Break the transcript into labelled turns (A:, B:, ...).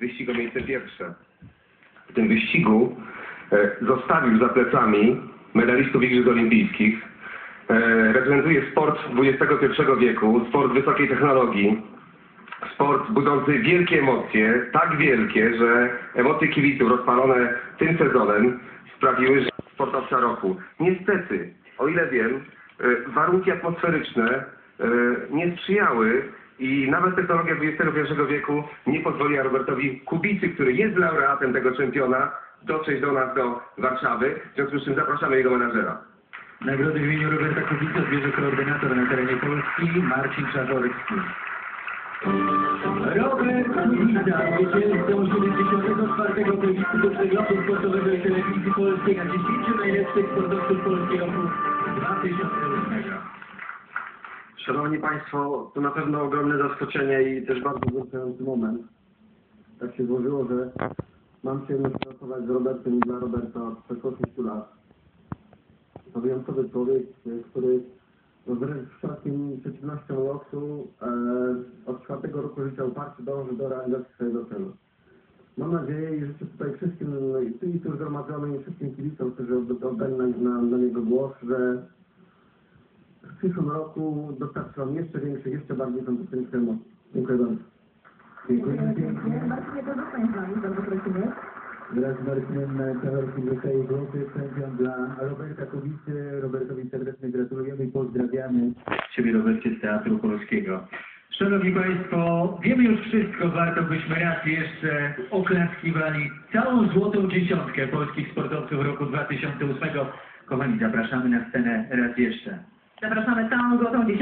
A: wyścig o miejsce pierwsze. W tym wyścigu e, zostawił za plecami medalistów Igrzysk Olimpijskich. E, reprezentuje sport XXI wieku, sport wysokiej technologii, sport budzący wielkie emocje, tak wielkie, że emocje kibiców rozpalone tym sezonem sprawiły, że sportowca roku. Niestety, o ile wiem, e, warunki atmosferyczne e, nie sprzyjały i nawet technologia XXI wieku nie pozwoliła Robertowi Kubicy, który jest laureatem tego czempiona, dotrzeć do nas do Warszawy. W związku z czym zapraszamy jego menadżera.
B: Nagrody w imieniu Roberta Kubica odbierze koordynator na terenie Polski Marcin Czarorski. Robert Kubica, zwycięzcą 74. plebiscytu przeglądu sportowego i telewizji polskiej na 10 najlepszych sportowców polskiego roku 2008.
C: Szanowni Państwo, to na pewno ogromne zaskoczenie i też bardzo wzruszający moment. Tak się złożyło, że mam przyjemność pracować z Robertem i dla Roberta od przeszło 6 lat. To wyjątkowy człowiek, który wręcz wszelkim przeciwnością losu e, od czwartego roku życia uparcie dąży do realizacji swojego celu. Mam nadzieję i życzę tutaj wszystkim, i tu zgromadzonym i wszystkim kibicom, którzy odda- oddali na, na, na niego głos, że przyszłym roku dostarczy Wam jeszcze większych, jeszcze bardziej fantastycznych emocji. Dziękuję bardzo.
B: Dziękuję pięknie.
D: Marcinie, to zostań z nami, bardzo prosimy.
B: Wraz z Marcinem Czarorski dostaje złoty czempion dla Roberta Kubicy. Robertowi serdecznie gratulujemy i pozdrawiamy Ciebie Robercie z Teatru Polskiego. Szanowni Państwo, wiemy już wszystko, warto byśmy raz jeszcze oklaskiwali całą złotą dziesiątkę polskich sportowców roku 2008. Kochani, zapraszamy na scenę raz jeszcze.
D: Zapraszamy całą złotą dziesiątkę.